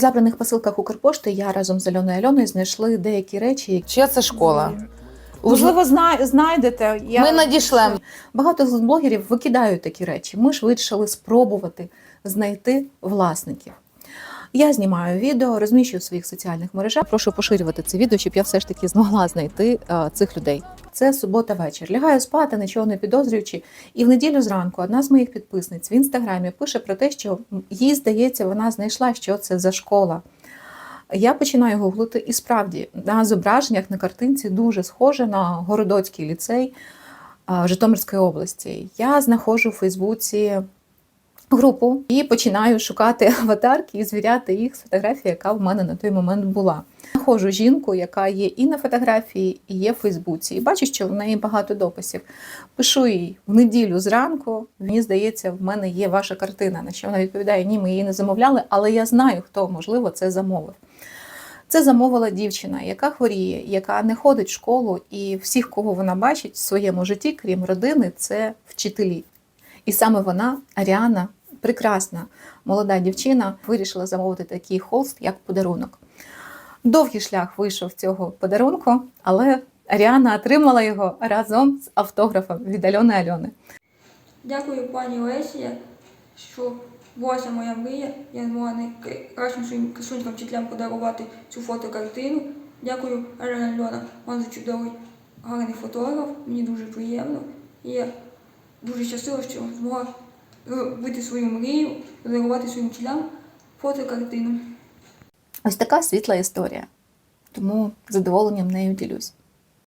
В забраних посилках Укрпошти я разом з Альоною Альоною знайшли деякі речі, Чия це школа? Можливо, зна- знайдете. Я... Ми надішлемо. багато з блогерів викидають такі речі. Ми ж вирішили спробувати знайти власників. Я знімаю відео, розміщую в своїх соціальних мережах. Прошу поширювати це відео, щоб я все ж таки змогла знайти е, цих людей. Це субота вечір. Лягаю спати, нічого не підозрюючи. І в неділю зранку одна з моїх підписниць в інстаграмі пише про те, що їй здається, вона знайшла, що це за школа. Я починаю гуглити, і справді на зображеннях на картинці дуже схоже на Городоцький ліцей Житомирської області. Я знаходжу у Фейсбуці групу і починаю шукати аватарки і звіряти їх з фотографії, яка в мене на той момент була. Знаходжу жінку, яка є і на фотографії, і є в Фейсбуці. І бачу, що в неї багато дописів. Пишу їй в неділю зранку. Мені здається, в мене є ваша картина. На що вона відповідає: Ні, ми її не замовляли, але я знаю, хто можливо це замовив. Це замовила дівчина, яка хворіє, яка не ходить в школу, і всіх, кого вона бачить в своєму житті, крім родини, це вчителі. І саме вона, Аріана, прекрасна молода дівчина, вирішила замовити такий холст як подарунок. Довгий шлях вийшов цього подарунку, але Аріана отримала його разом з автографом від Альони Альони. Дякую пані Лесі, що була моя мрія. Я змогла найкращим красунькам вчителям подарувати цю фотокартину. Дякую, Алена Альона, вам за чудовий гарний фотограф. Мені дуже приємно. І я дуже щаслива, що змогла робити свою мрію, реагувати своїм вчителям фотокартину. Ось така світла історія. Тому задоволенням нею ділюсь.